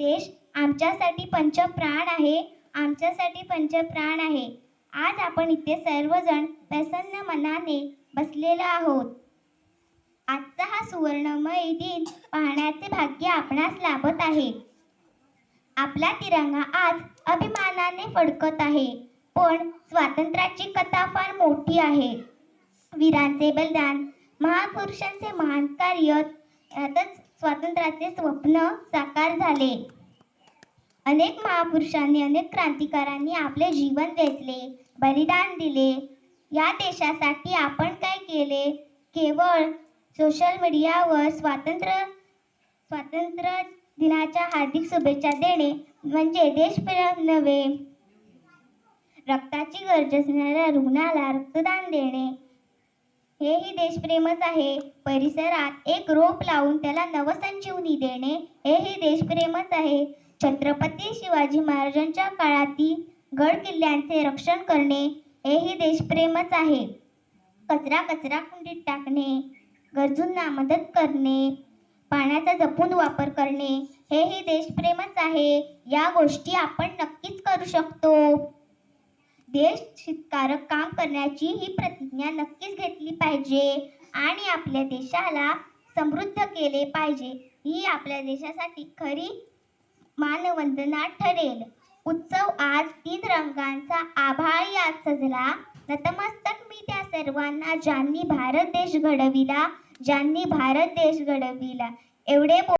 देश आमच्यासाठी पंचप्राण आहे आमच्यासाठी पंचप्राण आहे. आज आपण इथे सर्वजण प्रसन्न मनाने बसलेलो आहोत. आजचा हा सुवर्णमय दिन पाहण्याचे भाग्य आपणास लाभत आहे. आपला तिरंगा आज अभिमानाने फडकत आहे पण स्वातंत्र्याची कथा फार मोठी आहे. वीरांचे बलिदान महापुरुषांचे महान कार्य यातच स्वातंत्र्याचे स्वप्न साकार झाले. अनेक महापुरुषांनी अनेक क्रांतिकारांनी आपले जीवन वेचले बलिदान दिले. या देशासाठी आपण काय केले? केवळ सोशल मीडियावर स्वातंत्र्य स्वातंत्र्य दिनाच्या हार्दिक शुभेच्छा देणे म्हणजे देशप्रेम नव्हे. रक्ताची गरज असणाऱ्या रुग्णाला रक्तदान देणे. हेही देशप्रेमच आहे. परिसरात एक रोप लावून त्याला नवसंजीवनी देणे हेही देशप्रेमच आहे. छत्रपती शिवाजी महाराजांच्या काळातील गड किल्ल्यांचे रक्षण करणे हेही देशप्रेमच आहे. कचरा कचरा कुंडीत टाकणे गरजूंना मदत करणे पाण्याचा जपून वापर करणे हेही देशप्रेमच आहे. या गोष्टी आपण नक्कीच करू शकतो. देश हितकारक काम करण्याची ही प्रतिज्ञा नक्कीच घेतली पाहिजे आणि आपल्या देशाला समृद्ध केले पाहिजे. ही आपल्या देशासाठी खरी मानवंदना ठरेल. उत्सव आज तीन रंगांचा आभाळी आज सजला. नतमस्तक मी त्या सर्वांना ज्यांनी भारत देश घडविला ज्यांनी भारत देश घडविला. एवढे